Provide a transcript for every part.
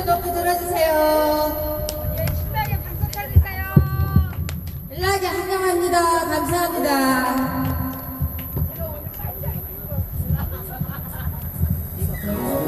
한번 높이 들어주세요. 예, 신나게 박수 쳐주세요. 일락이 환영합니다. 감사합니다.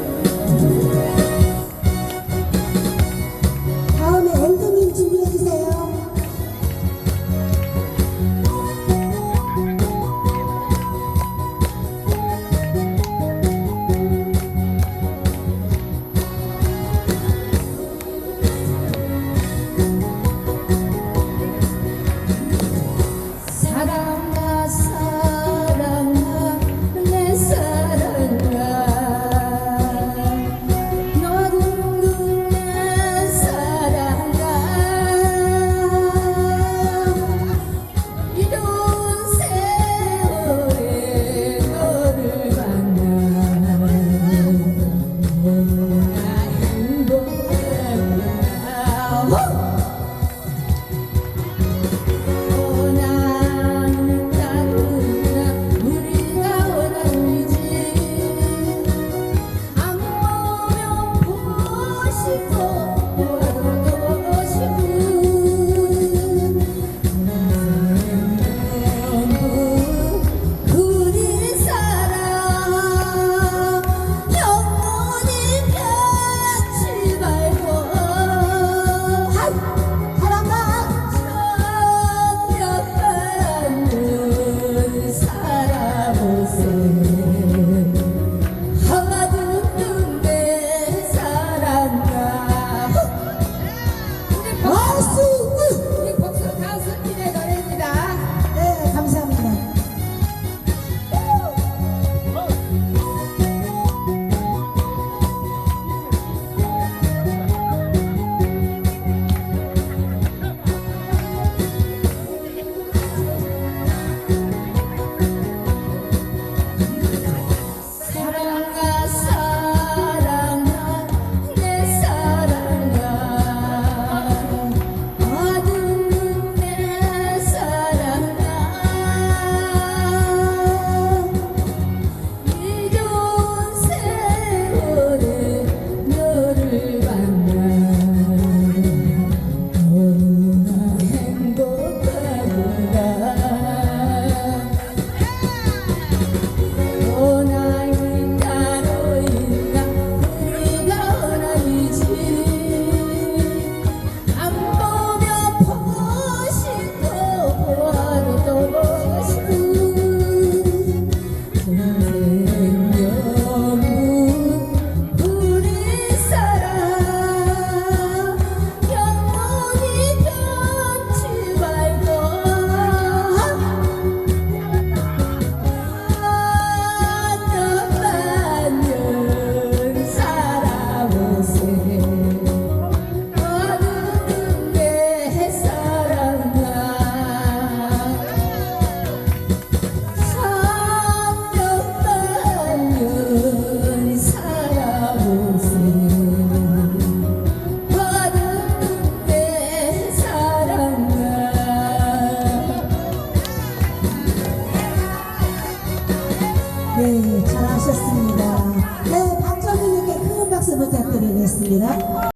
네, 잘하셨습니다. 네, 박정희님께 큰 박수 부탁드리겠습니다.